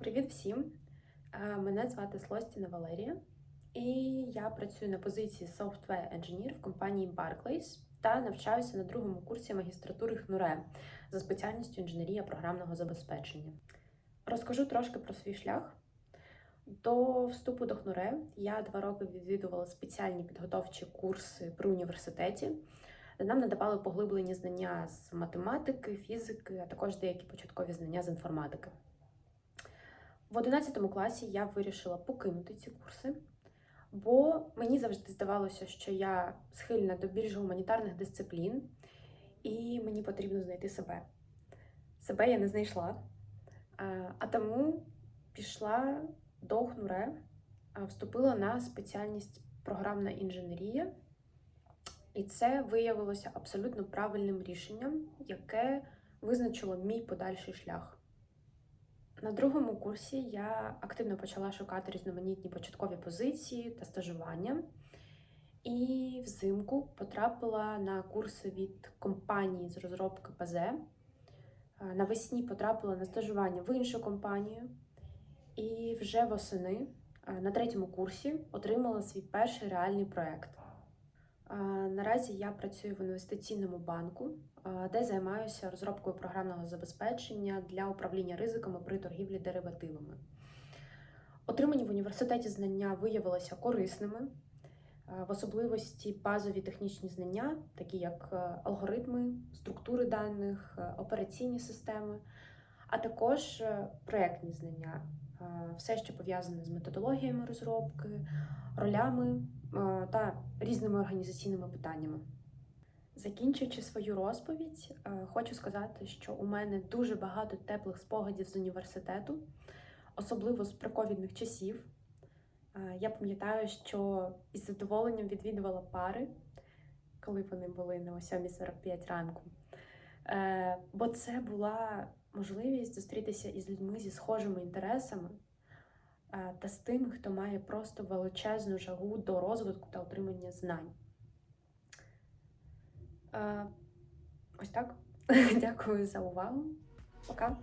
Привіт всім! Е, Мене звати Слостіна Валерія, і я працюю на позиції Software Engineer в компанії Barclays та навчаюся на другому курсі магістратури ХНУРЕ за спеціальністю інженерія програмного забезпечення. Розкажу трошки про свій шлях. До вступу до ХНУРЕ я два роки відвідувала спеціальні підготовчі курси при університеті, нам надавали поглиблені знання з математики, фізики, а також деякі початкові знання з інформатики. В 11 класі я вирішила покинути ці курси, бо мені завжди здавалося, що я схильна до більш гуманітарних дисциплін, і мені потрібно знайти себе. Себе я не знайшла, а тому пішла до ХНУРЕ, вступила на спеціальність програмна інженерія, і це виявилося абсолютно правильним рішенням, яке визначило мій подальший шлях. На другому курсі я активно почала шукати різноманітні початкові позиції та стажування. І взимку потрапила на курси від компанії з розробки ПЗ. Е, Навесні потрапила на стажування в іншу компанію. І вже восени е, на третьому курсі отримала свій перший реальний проект. Наразі я працюю в інвестиційному банку, де займаюся розробкою програмного забезпечення для управління ризиками при торгівлі деривативами. Отримані в університеті знання виявилися корисними, в особливості базові технічні знання, такі як е, алгоритми, структури даних, е, операційні системи, а також е, проектні знання, е, все, що пов'язане з методологіями розробки, ролями е, та різними організаційними питаннями. Закінчуючи свою розповідь, хочу сказати, що у мене дуже багато теплих спогадів з університету, особливо з приковідних часів. Я пам'ятаю, що із задоволенням відвідувала пари, коли вони були на 7.45 ранку. Бо це була можливість зустрітися із людьми зі схожими інтересами е, та з тими, хто має просто величезну жагу до розвитку та отримання знань. Е, Ось так. Дякую за увагу. Пока.